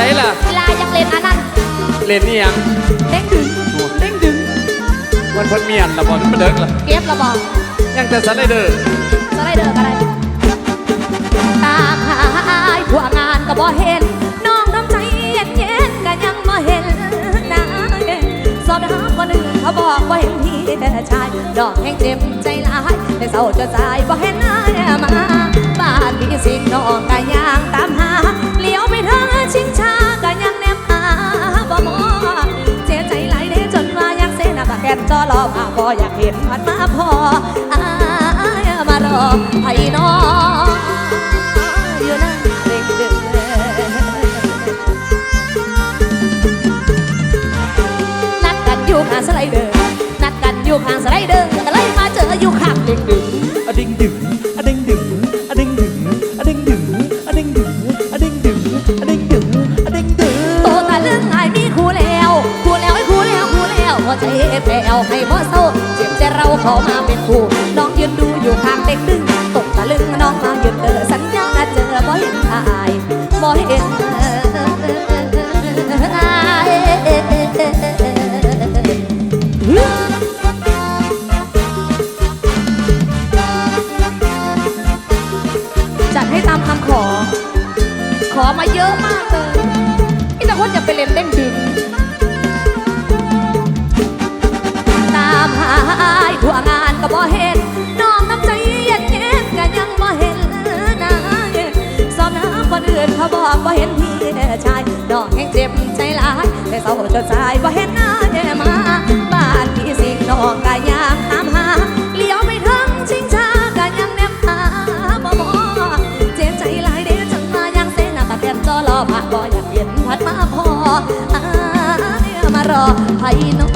ส่ล่ะลาอยากเล่นอันนั้นเล่นนี่ยังเด้งดึงเด้งดึงมันเพ้นเมียนละบอลมันเด็กละเก็บระบอกยังแต่สไลเดอร์สไลเดอร์ก็ได้ตามหาอายทั่วงานก็บ่เห็นน้องน้ำใจเย็นเย็นๆก็ยังบ่เห็นนะสอบถามคนอื่นเขาบอกว่าเห็นพี่ชายดอกแห่งเจ็บใจหลายแต่เศร้าจนสายบ่เห็นอายมาบ้านพี่สิงน้องก็ยังตามหาเลี้ยวไปทาง จอรอมาบ่อยากเห็นพัดมาพออายมารอไอ้น้องอยู่นั่งเด็กเด็กนัดกันอยู่ข้างสไลเดอร์นัดกันอยู่ข้างสไลเดอร์ ใจแผ่วให้บ่เศร้าเจ็บใจเราข้ามาเป็นคู่น้องยืนดูอยู่ข้างเด็กดึงตกตะลึงน้องมาหยุดเออสัญญาเจอบ่เห็นอายบ่เห็นอายจัดให้ตามคำขอ ขอมาเยอะมากเลยพี่ตะคนจะไปเล่นเด้งดึง อื่าบอกบ่เห็นพี่แน่ชายน้องแห่งเจ็บใจหลายแต่เศร้าจนสายบ่เห็นอายมา บ้านพี่สิงนองก็ยังตามหาเลี้ยวไปถึงชิงชาก็ยังแนบหาบ่มอเจ็บใจหลายเด้จังมายังเสนาตะเกียนจอรอผ่านบ่อยากเห็นพัดมาพออายมารอให้น้อ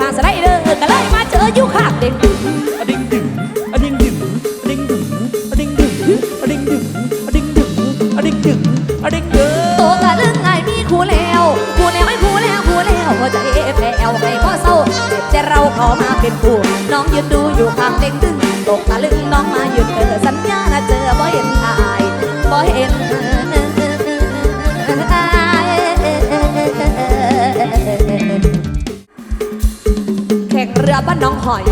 ผ่างสไลเดอร์ก็เลยมาเจออยู่ข้างเด็กดึกอดึงดึงอดึงดึงอดึงดึงอดึงดึงอดึงดึงอดึงดึงอดึงดึงอดึงดึงโตตะลึงไงมีคู่แล้วคู่แล้วไอ้คู่แล้วคู่แล้วหัวใจแผ่วให้พ่อเศร้าเจ็บใจเราข้ามาเป็นคู่น้องยืนดูอยู่ข้างเด็กดึงตกตะลึงน้องมาหยุดเออสัญญานะเจอบ่เห็นอายบ่เห็น รือบ้านน้องหอย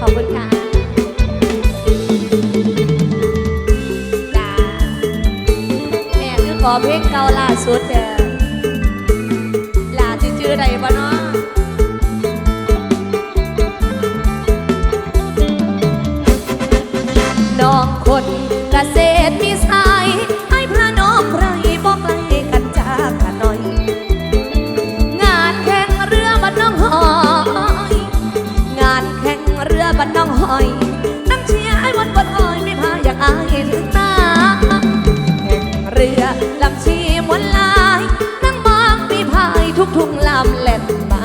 ขอบคุณค่ะจ้าแม่คือขอเพลงเก่าล่าสุดเด้อลาจื้อๆได้บ่เนาน้ รือลำชีมวนลายนั่งมองมีพายทุกทุ่งลำเล่นมา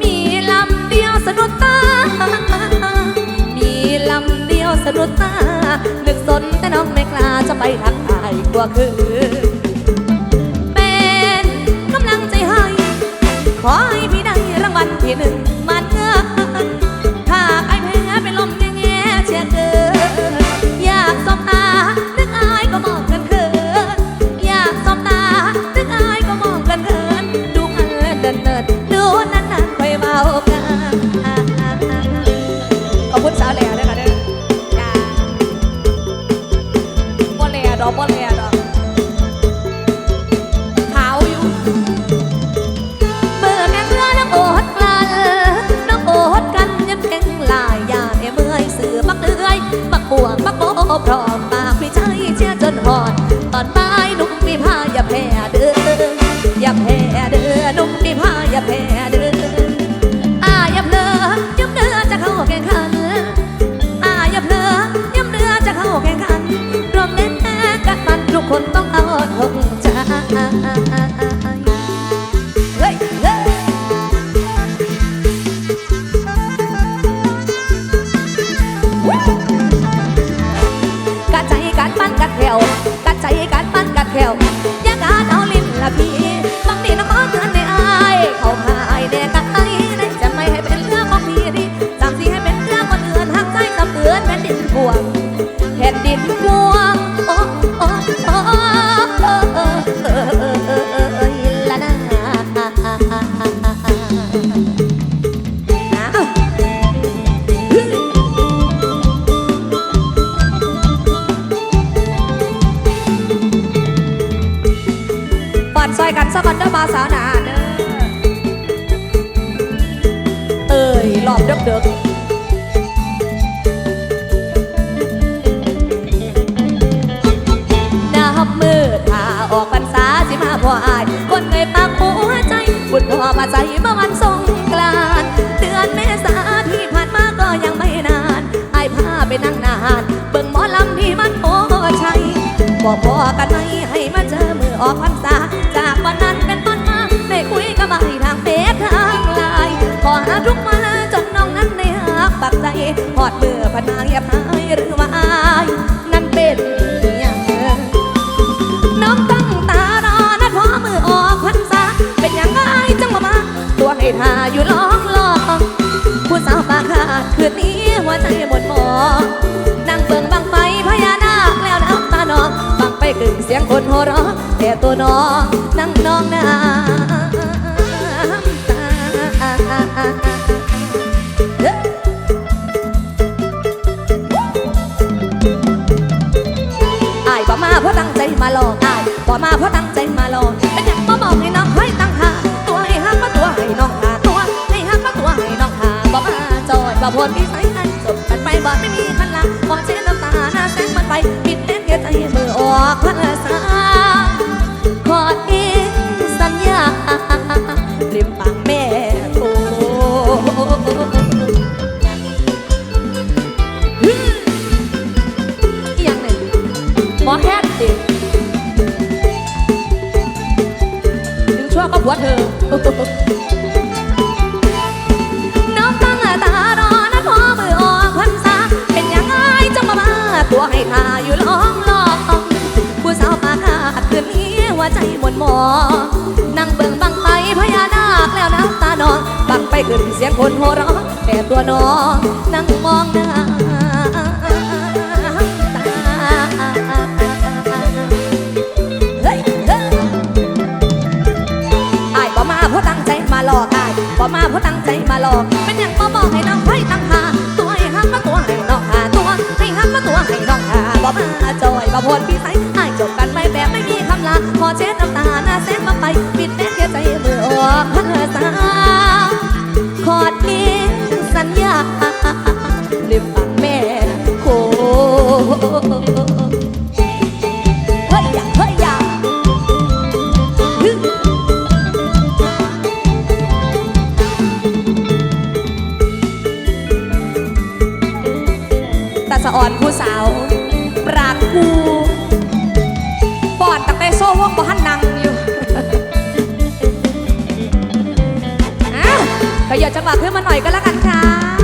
มีลำเดียวสะดุดตา มีลำเดียวสะดุดตา นึกสนแต่น้องไม่กล้าจะไปทางใต้กลัวคือ เป็นกำลังใจให้ ขอให้พี่ได้รางวัลที่หนึ่ง คนต้องเอาทงใจเบอกพอกันไหมให้มาเจอมือออกพรรษา จากวันนั้นเป็นต้นมาได้คุยกับไอ้ทางเฟซทางไลน์ขอหาทุกวันจนน้องนั้นได้หักปักใจหอดมือพนาเงียบหายหรือว่าอายนั่นเป็นอย่างน้องตั้งตารอนัดพอมือออกพรรษา เป็นอย่างไรจังมามาตัวให้ทาอยู่ลองลองผู้สาวปากขาดคืนนี้หัวใจหมดหมอง กึ่งเสียงคนหัวเราะแต่ตัวน้องนั่งน้องน้ำตาเฮ้ยอายบ่มาเพราะตั้งใจมาลอกอายบ่มาเพราะตั้งใจมาลอกเป็นหยังบ่บอกให้น้องให้ตั้งหาตัวให้ฮักก็ตัวให้น้องหาตัวให้ฮักก็ตัวให้น้องหาบ่มาจอยบ่พลพี่ใส่กันจบกันไปบ่ไม่มีคันหลังขอเช็ดน้ำตาหน้าแสงมันไปปิด มือออกพรรษาขอเองสัญญาริมปากแม่โอ้อีหยังหนึ่งมอแค่ดิถึงชั่วก็ผัวเธอ ใจหมดหมอ นั่งเบิ่งบังไปพญานาคแล้วน้ำตานองบังไปขึ้นเสียงคนโห่ร้องแต่ตัวน้องนั่งมองหน้าตาเฮ้ยเฮ้ยอายบ่มาพราะตั้งใจมาหลอกอายบ่มาเพราะตั้งใจมาหลอก เป็นหยังบ่บอกให้น้องไว้ตั้งหาตัวให้ฮักก็ตัวให้น้องหาตัวให้ฮักก็ตัวให้น้องหาบ่มาจอยบ่พลพี่ใส เช็ดน้ำตาหน้าแสงมาไปปิดแน่เสียใจเมือออกพรรษาขอดเองสัญญาลืมฟังแม่โคเฮ้ยอย่าเฮ้ยอย่าตาสะอ่อนผู้สาวปรากกู ก็อย่าจังหวะขึ้นมาหน่อยก็แล้วกันค่ะ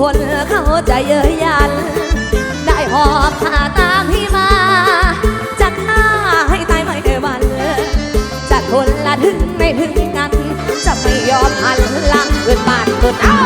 คนเข้าใจเยอยยัน ได้หอบผ่าตามที่มา จากหน้าให้ตายไม่เคยวันจากคนละถึงไม่ถึงกัน จะไม่ยอมหันหลังเกิดบาดเกิดเอ้า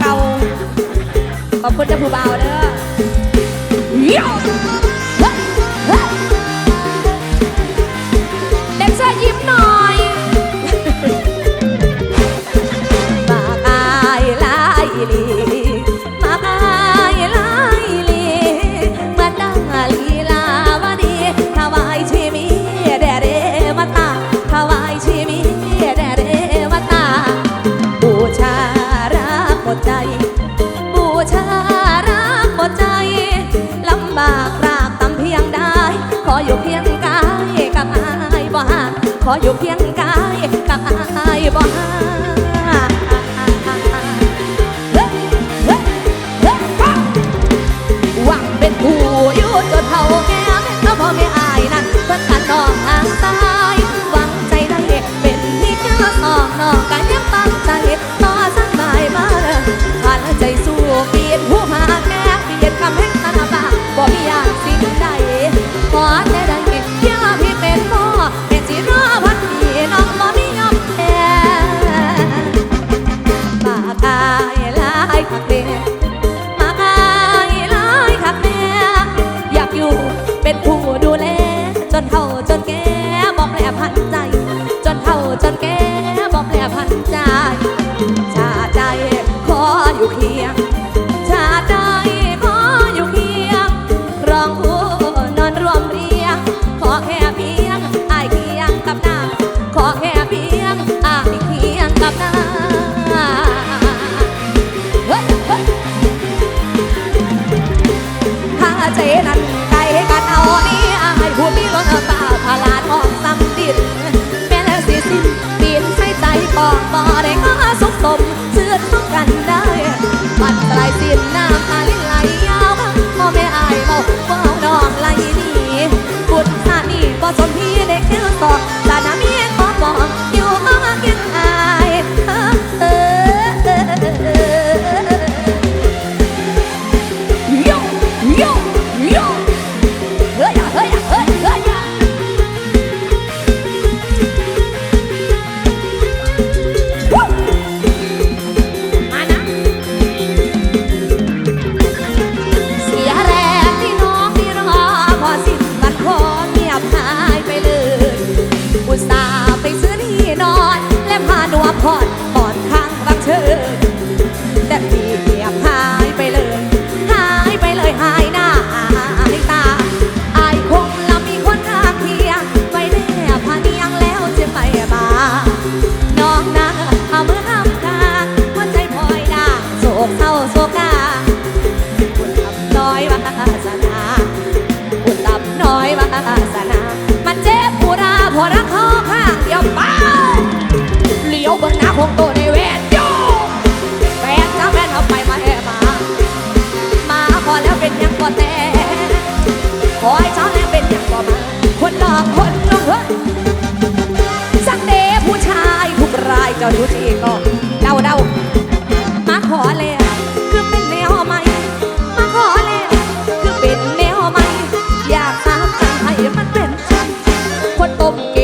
เก่าขอบคุณเจ้าผู้บ่าวเด้อ ขออยู่เพียงกายกายบ่หาย กันได้ปันตรายสิ้นน้ำตาลิ้นไหลยาวพ่อแม่อายเมาว่านองไหลหนีบุญชาตินี้บ่สนพี่เด็กเก้วตก จ้าดูทีก็เดาเดามาขอแล้วคือเป็นแนวใหม่มาขอแล้วคือเป็นแนวใหม่อยากหาทาให้มันเป็นคนตบเก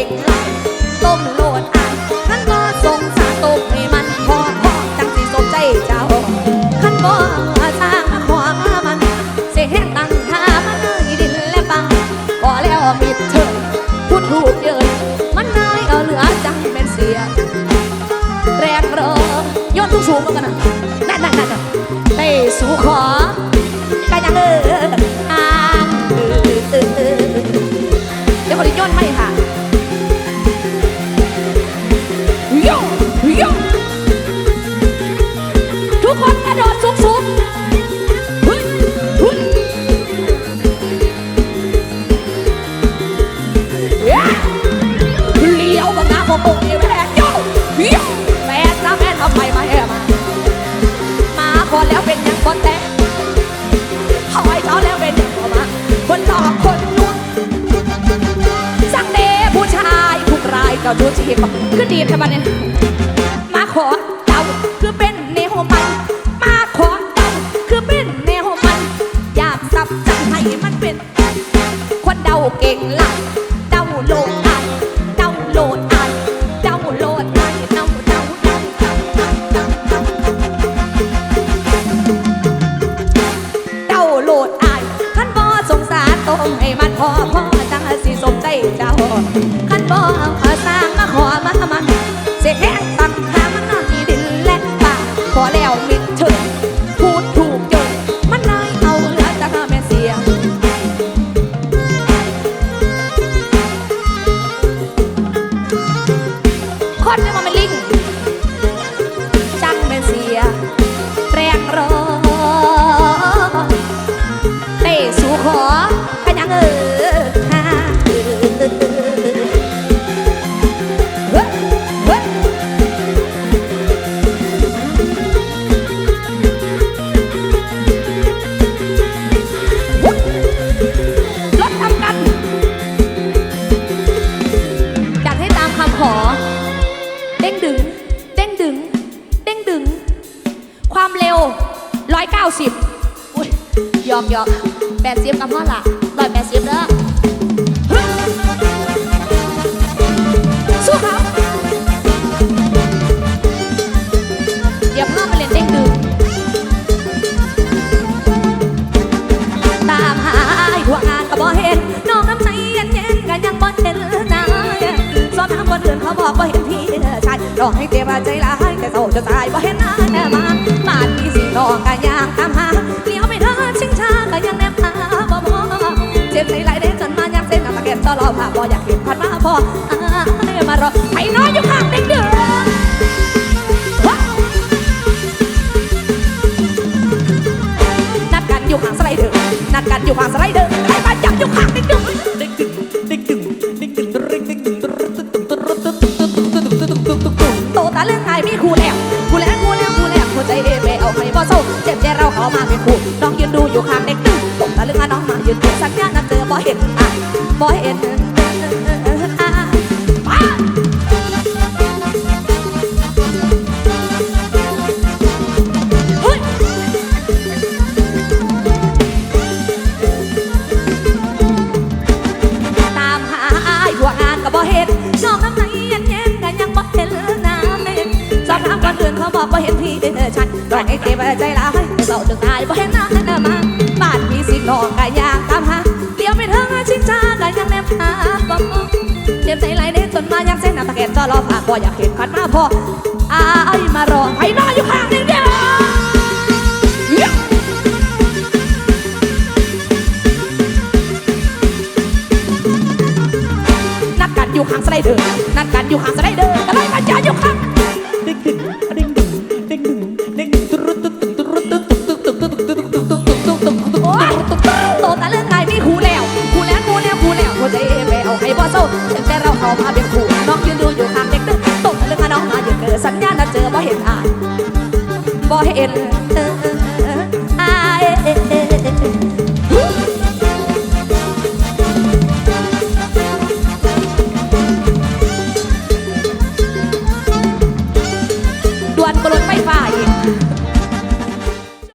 ಹೋಗೋಣ ตีใครบ้านี้มาขอเต่าคือเป็นเนโฮมัน มาขอเต่าคือเป็นเนโฮมัน อยากสับจังให้มันเป็น คนเดาเก่งหลัง สิบเด้อสู้เขาเดี๋ยวพ่อมาเล่นเด้งดึงตามหาไอ้หัวงานก็บ่เห็นน้องน้ำใจเย็นเย็นก็ยังบ่เห็นนะสอบถามคนอื่นเขาบอกบ่เห็นพี่ชายร้อให้เจ็บใจร้ายแต่โศกจะตายบ่เห็นหน้าแน่มาบ้านพี่สิน้องก็ยังตามหา บ่อยากเห็นพันมาพออ่ายมารอให้น้อยอยู่ข้าง อรอผ่าบ่อยากเห็นคันมาพออ้ายมารอให้น้อยอยู่ข้างหนึงเดียวนัดกันอยู่ข้างสไลเดอร์นัดกันอยู่ข้างสไลเดอร์ก็เลยมาเจออยู่ข้างเด้งดึงด้งดึงด้งดึงด้งดึงตุ๊ดตุ๊ดตุ๊ดตุ๊ดตุ๊ดตุ๊ดตุ๊ดตุ๊ดตุ๊ดตุ๊ดตุ๊ดตุ๊ดตุ๊ดตุ๊ดตุ๊ดตุ๊ดโอ้ยโตตาเรื่องไงมีคู่แล้วคูแล้วคูแล้วคูแล้วหัวใจไปเอาให้บ่โซ่แต่เราเข้ามาเป็นคู่ สัญญาณนัดเจอบ่เห็นอานบ่เห็นเออ